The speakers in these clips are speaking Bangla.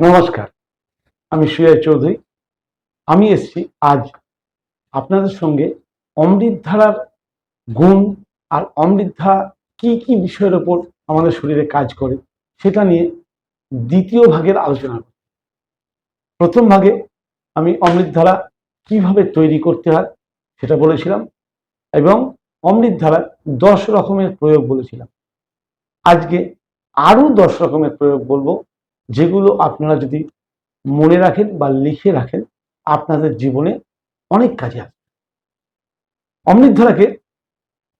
নমস্কার, আমি সুজয় চৌধুরী। আমি এসেছি আজ আপনাদের সঙ্গে অমৃতধারার গুণ আর অমৃতধারা কি কি বিষয়ের ওপর আমাদের শরীরে কাজ করে সেটা নিয়ে দ্বিতীয় ভাগের আলোচনা প্রথম ভাগে আমি অমৃতধারা কীভাবে তৈরি করতে হয় সেটা বলেছিলাম এবং অমৃতধারার দশ রকমের প্রয়োগ বলেছিলাম। আজকে আরও দশ রকমের প্রয়োগ বলব। যেগুলো আপনারা যদি মনে রাখেন বা লিখে রাখেন, আপনাদের জীবনে অনেক কাজে আসবে। অমৃতধারাকে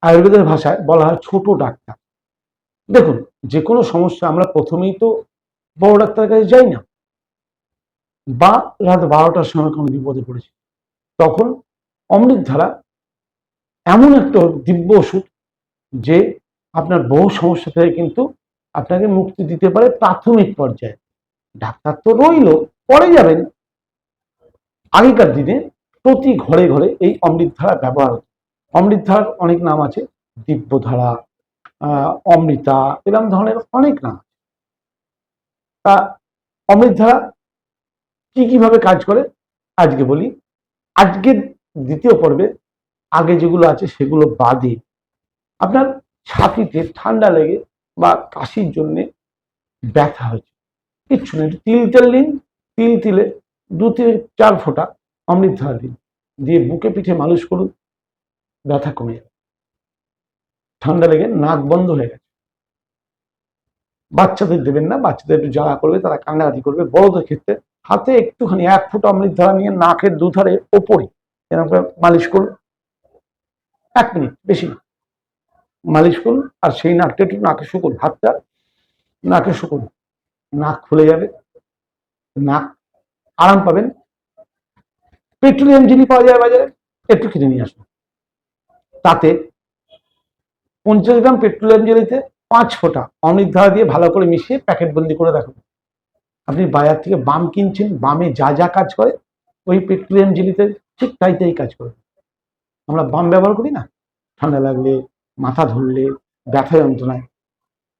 আয়ুর্বেদের ভাষায় বলা হয় ছোট ডাক্তার। দেখুন যে কোনো সমস্যা আমরা প্রথমেই তো বড় ডাক্তারের কাছে যাই না। বা রাত বারোটার সময় কোনো বিপদে পড়েছি, তখন অমৃতধারা এমন একটা দিব্য ওষুধ যে আপনার বহু সমস্যা থেকে কিন্তু আপনাকে মুক্তি দিতে পারে প্রাথমিক পর্যায়ে। ডাক্তার তো রইল, পরে যাবেন। আগেকার দিনে প্রতি ঘরে ঘরে এই অমৃতধারা ব্যবহার হতো। অমৃতধারার অনেক নাম আছে দিব্যধারা অমৃতা এরকম ধরনের অনেক নাম আছে। তা অমৃতধারা কি কীভাবে কাজ করে? আজকে বলি, আজকের দ্বিতীয় পর্বে আগে যেগুলো আছে সেগুলো বাদে। আপনার ছাতিতে ঠান্ডা লেগে বা কাশির জন্য ব্যথা হয়েছে। কিচ্ছু নেই তিল তেল নিন তিল তিলে, দু থেকে চার ফোঁটা অমৃত ধারা দিন। দিয়ে বুকে পিঠে মালিশ করুন, ব্যথা কমে যাবে। ঠান্ডা লেগে নাক বন্ধ হয়ে গেছে। বাচ্চাদের দেবেন না, বাচ্চাদের একটু জ্বালা করবে, তারা কান্নাকাটি করবে। বড়দের ক্ষেত্রে হাতে একটুখানি, এক ফুট অমৃত ধারা নিয়ে নাকের দুধারে ওপরে এরকম মালিশ করুন। এক মিনিট, বেশি না। মালিশ করুন, আর সেই নাকটা একটু নাকে শুকুন, হাতটা নাকে শুকুন। নাক খুলে যাবে, নাক আরাম পাবেন। পেট্রোলিয়াম জিনি পাওয়া যায় বাজারে, একটু কিনে নিয়ে আসুন। তাতে পঞ্চাশ গ্রাম পেট্রোলিয়াম জেলিতে পাঁচ ফোঁটা অমৃত ধারা দিয়ে ভালো করে মিশিয়ে প্যাকেট বন্দি করে রাখুন। আপনি বাজার থেকে বাম কিনছেন, বামে যা যা কাজ করে, ওই পেট্রোলিয়াম জেলিতে ঠিক তাই তাই কাজ করে। আমরা বাম ব্যবহার করি না। ঠান্ডা লাগলে মাথা ধরলে, ব্যথা যন্ত্রণায়।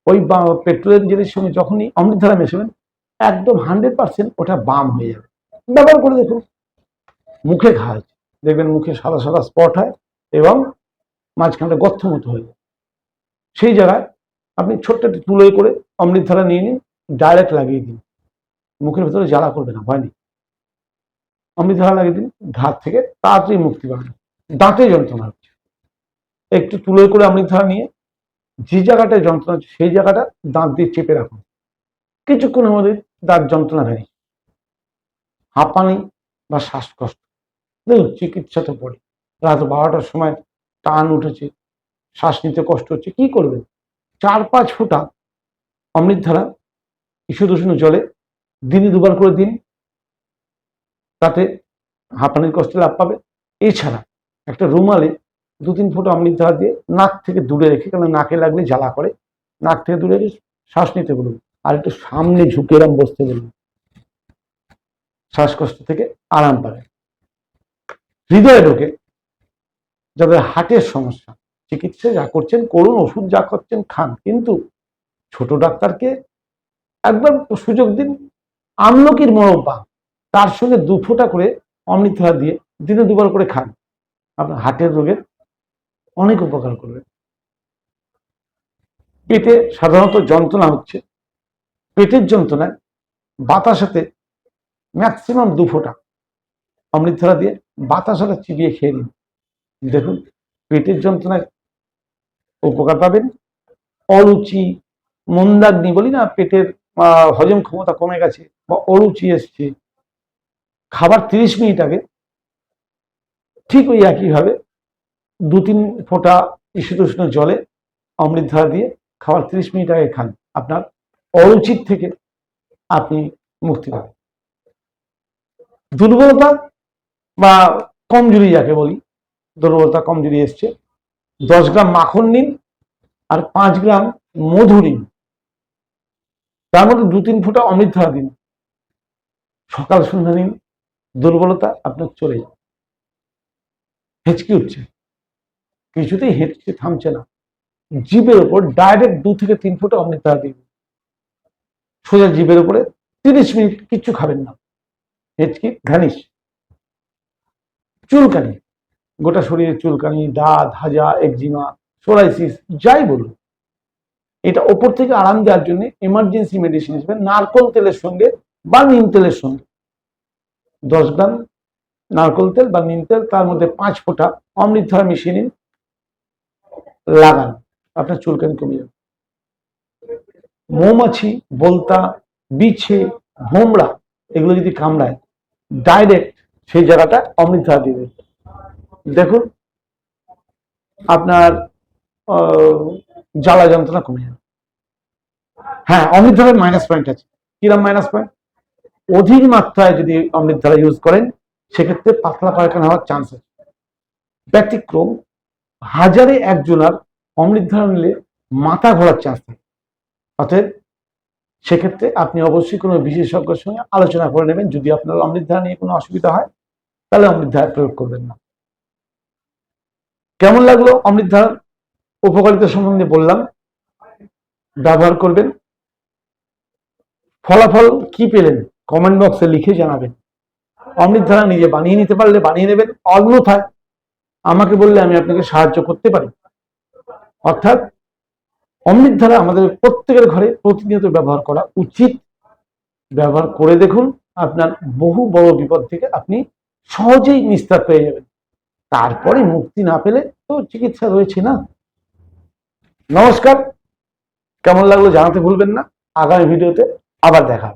ওই পেট্রোলিয়াম জেলির সঙ্গে যখনই অমৃতধারা মেশাবেন, একদম হান্ড্রেড পার্সেন্ট ওটা বাম হয়ে যাবে। ব্যবহার করে দেখুন। মুখে ঘা হয়েছে দেখবেন মুখে সাদা সাদা স্পট হয় এবং মাঝখানটা গর্থ মতো হয়ে যায়। সেই জায়গায় আপনি ছোট্ট একটু তুলোয় করে অমৃতধারা নিয়ে নিন, ডাইরেক্ট লাগিয়ে দিন। মুখের ভেতরে জ্বালা করবে না, ভয় নেই। অমৃতধারা লাগিয়ে দিন, ঘাত থেকে তাড়াতাড়ি মুক্তি পাবেন। দাঁতে যন্ত্রণা হচ্ছে। একটু তুলোয় করে অমৃতধারা নিয়ে যে জায়গাটায় যন্ত্রণা হচ্ছে, সেই জায়গাটা দাঁত দিয়ে চেপে রাখুন। কিছুক্ষণের মধ্যে দাঁত যন্ত্রণা ভেঙে হাঁপানি বা শ্বাসকষ্ট। দেখুন চিকিৎসা তো পড়ে। রাত বারোটার সময় টান উঠেছে, শ্বাস নিতে কষ্ট হচ্ছে, কি করবেন? চার পাঁচ ফোঁটা অমৃতধারা ঈষদ উষ্ণ জলে দিনে দুবার করে দিন, তাতে হাঁপানির কষ্ট লাভ পাবে। এছাড়া একটা রুমালে দু তিন ফোঁটা অমৃতধারা দিয়ে নাক থেকে দূরে রেখে কারণ নাকে লাগলে জ্বালা করে, নাক থেকে দূরে রেখে শ্বাস নিতে বলুন, আর একটু সামনে ঝুঁকে এরম বসতে বলুন। শ্বাসকষ্ট থেকে আরাম পাবে হৃদয় রোগে যাদের হার্টের সমস্যা, চিকিৎসা যা করছেন, করুন, ওষুধ যা করছেন খান। কিন্তু ছোট ডাক্তারকে একবার সুযোগ দিন আমলকির মরব্বা তার সঙ্গে দু ফোঁটা করে অমৃতধারা দিয়ে দিনে দুবার করে খান। আপনার হার্টের রোগের অনেক উপকার করবে। পেটে সাধারণত যন্ত্রণা হচ্ছে। পেটের যন্ত্রণায় বাতাসাতে ম্যাক্সিমাম দু ফোঁটা অমৃতধারা দিয়ে বাতাসাটা চিবিয়ে খেয়ে নিন। দেখুন, পেটের যন্ত্রণায় উপকার পাবেন। অরুচি মন্দাগ্নি বলি না, পেটের হজম ক্ষমতা কমে গেছে বা অরুচি এসছে। খাবার তিরিশ মিনিট আগে ঠিক ওই একইভাবে দু তিন ফোঁটা ঈশীতোষ্ণ জলে অমৃতধারা দিয়ে খাবার তিরিশ মিনিট আগে খান। আপনার অরুচির থেকে আপনি মুক্তি পাবেন। দুর্বলতা বা কমজুরি যাকে বলি, দুর্বলতা কমজুরি এসছে। দশ গ্রাম মাখন নিন আর পাঁচ গ্রাম মধু নিন। তার মধ্যে দু তিন ফোঁটা অমৃতধারা দিন। সকাল সন্ধ্যা নিন, দুর্বলতা আপনার চলে যাবে। হেঁচকি উঠছে। কিছুতেই হেঁচকি থামছে না। জিভের ওপর ডাইরেক্ট দু থেকে তিন ফোঁটা অমৃতধারা দিন সোজা জিভের উপরে তিরিশ মিনিট কিচ্ছু খাবেন না। হেঁচকি ঘানিস চুলকানি। গোটা শরীরে চুলকানি, দাঁত হাজা একজিমা, সোরাইসিস, যাই বলুন। এটা ওপর থেকে আরাম দেওয়ার জন্য এমার্জেন্সি মেডিসিন হিসেবে নারকোল তেলের সঙ্গে বা নিম তেলের সঙ্গে। দশ গ্রাম নারকোল তেল বা নিম তেল, তার মধ্যে পাঁচ ফোঁটা অমৃত ধারা মিশিয়ে নিন। লাগান, আপনার চুলকানি কমে যাবে মৌমাছি, বলতা, বিছে, ভোমরা, এগুলো যদি কামড়ায় ডাইরেক্ট সেই জায়গাটা অমৃত দিবে। দেখুন, আপনার জ্বালা যন্ত্রণা কমে যাবে হ্যাঁ অমৃত ধারার মাইনাস পয়েন্ট আছে। কিরম মাইনাস পয়েন্ট অধিক মাত্রায় যদি অমৃত ধারা ইউজ করেন, সেক্ষেত্রে পাতলা পায়খানা হওয়ার চান্স আছে। ব্যতিক্রম হাজারে একজনার অমৃত ধারা নিলে মাথা ঘোরার চান্স থাকে। অতএব সেক্ষেত্রে আপনি অবশ্যই কোনো বিশেষজ্ঞের সঙ্গে আলোচনা করে নেবেন। যদি আপনার অমৃত ধারা নিয়ে কোনো অসুবিধা হয়, তাহলে অমৃত ধারা প্রয়োগ করবেন না। কেমন লাগল অমৃত ধারার উপকারিতা সম্বন্ধে বললাম? ব্যবহার করবেন। ফলাফল কি পেলেন? কমেন্ট বক্সে লিখে জানাবেন। অমৃত ধারা নিজে বানিয়ে নিতে পারলে বানিয়ে নেবেন। অন্যথায় আমাকে বললে আমি আপনাকে সাহায্য করতে পারি। অর্থাৎ অমৃত ধারা আমাদের প্রত্যেকের ঘরে প্রতিনিয়ত ব্যবহার করা উচিত। ব্যবহার করে দেখুন, আপনার বহু বড় বিপদ থেকে আপনি সহজেই নিস্তার পেয়ে যাবেন। তারপরে মুক্তি না পেলে তো চিকিৎসা রয়েছে না। নমস্কার, কেমন লাগল জানাতে ভুলবেন না। আগামী ভিডিওতে আবার দেখা